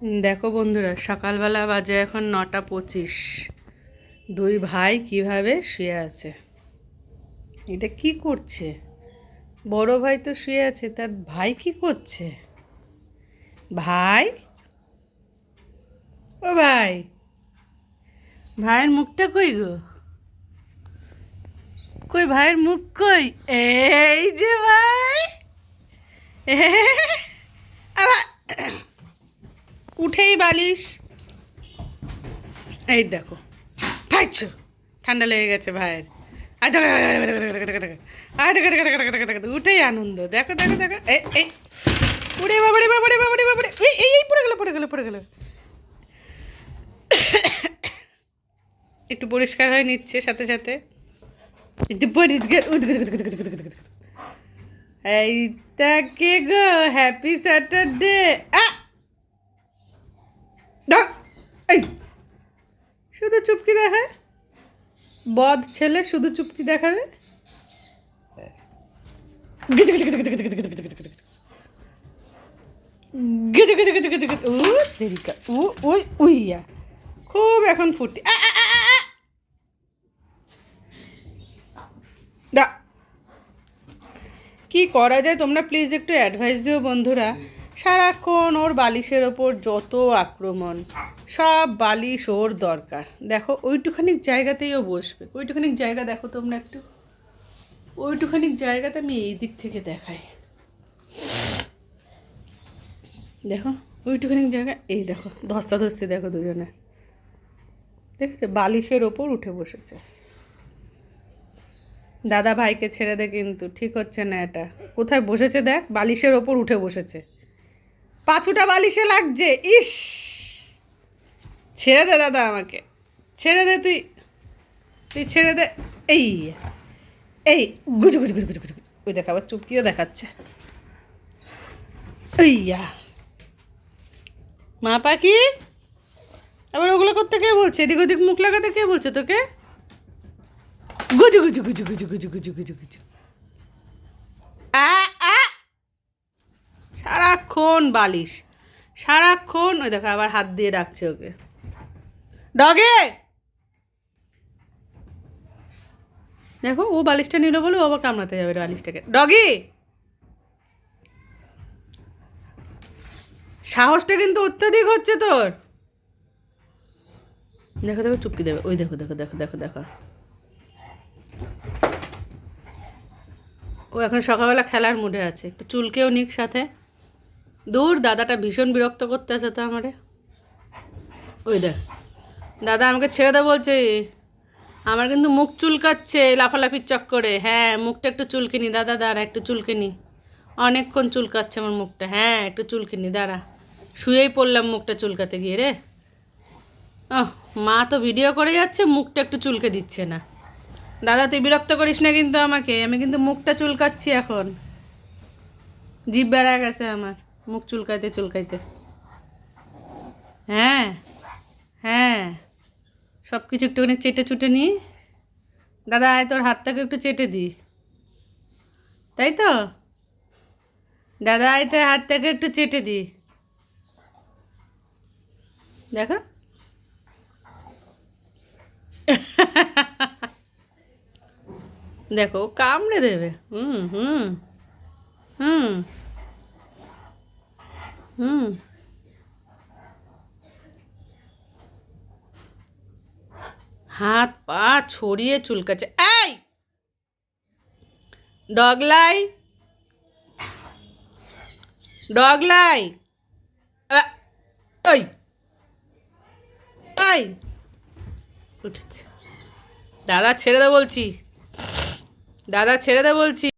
দেখো বন্ধুরা, সকালবেলা বাজে এখন নটা পঁচিশ। দুই ভাই কীভাবে শুয়ে আছে? এটা কি করছে? বড় ভাই তো শুয়ে আছে, তার ভাই কি করছে? ভাই? ও ভাই, ভাইয়ের মুখটা কই গো? কই, ভাইয়ের মুখ কই? এই বালিশ এই দেখো ভাইছ ঠান্ডা লেগে গেছে ভাইয়ের উঠেই আনন্দ দেখো দেখো দেখো এই উড়ে বাবাড়ে বাবাড়ে বাবাড়ে বাবাড়ে এই এই পড়ে গেল পড়ে গেল পড়ে গেল একটু পরিষ্কার হয়ে নিচ্ছে সাথে সাথে একটু পরিষ্কার এই তাকে গো হ্যাপি স্যাটারডে চুপকি দেখায়? বদ ছেলে শুধু চুপকি দেখাবে? খুব এখন ফুটি। কি করা যায়? তোমরা প্লিজ একটু অ্যাডভাইস দিও বন্ধুরা। সারাক্ষণ ওর বালিশের ওপর যত আক্রমণ, সব বালিশ ওর দরকার। দেখো, ওইটুখানিক জায়গাতেই ও বসবে। ওইটুখানি জায়গা দেখো তোমরা একটু। ওইটুখানি জায়গাতে আমি এই দিক থেকে দেখাই। দেখো ওইটুখানি জায়গা, এই দেখো, ধস্তা ধস্তি দেখো দুজনে। দেখেছ? বালিশের ওপর উঠে বসেছে। দাদা ভাইকে ছেড়ে দে কিন্তু, ঠিক হচ্ছে না এটা। কোথায় বসেছে দেখ? বালিশের ওপর উঠে বসেছে। পাছুটা বালিশে লাগছে ইস ছেড়ে দে দাদা আমাকে ছেড়ে দে তুই তুই ছেড়ে দে এই এই গুজু গুজু গুজু গুজু গুজু। ওই দেখা আবার চুপকিও দেখাচ্ছে ইয়া মা পাখি আবার ওগুলো করতে কে বলছে এদিক ওদিক মুখ লাগাতে কে বলছে তোকে গুজু গুজু গুজু গুজু গুজু গুজু গুজু গুজু সারাক্ষণ বালিশ, সারাক্ষণ, ওই দেখো আবার হাত দিয়ে ডাকছে ওকে। ডগে! দেখো, ও বালিশটা নিল বলে ও আবার কামড়াতে যাবে বালিশটাকে। ডগি! সাহসটা কিন্তু অত্যাধিক হচ্ছে তোর। দেখো দেখো, চুপকি দেবে। ওই দেখো দেখো দেখো দেখো দেখো। ও এখন সকালবেলা খেলার মুডে আছে। একটু চুলকেও নিক সাথে। দূর, দাদাটা ভীষণ বিরক্ত করতে আছে তো আমারে। ওই দেখ, দাদা আমাকে ছেড়ে দে বলছে, আমার কিন্তু মুখ চুলকাচ্ছে লাফালাফির চক্করে। হ্যাঁ মুখটা একটু চুলকিনি, দাদা দাঁড়া, একটু চুলকিনি। অনেকক্ষণ চুলকাচ্ছে আমার মুখটা। হ্যাঁ একটু চুলকিনি, দাঁড়া। শুয়েই পড়লাম মুখটা চুলকাতে গিয়ে রে। ও মা তো ভিডিও করে যাচ্ছে, মুখটা একটু চুলকে দিচ্ছে না। দাদা, তুই বিরক্ত করিস না কিন্তু আমাকে, আমি কিন্তু মুখটা চুলকাচ্ছি এখন। জিভ বেড়া গেছে আমার। মুখ চুলকাইতে চুলকাইতে। হ্যাঁ হ্যাঁ। সব কিছু একটুখানি চেটে চুটে নি। দাদা, আয় তোর হাতটাকে একটু চেটে দি। তাই তো? দাদা, আয় তোর হাতটাকে একটু চেটে দি। দেখো। দেখো কামড়ে দেবে। হুম হুম হুম। হুম। হাত পা ছড়িয়ে চুলকাচ্ছে। এই! ডগলাই! ডগলাই! ওই! ওই! উঠেছে। দাদা ছেড়ে দে বলছি। দাদা ছেড়ে দে বলছি।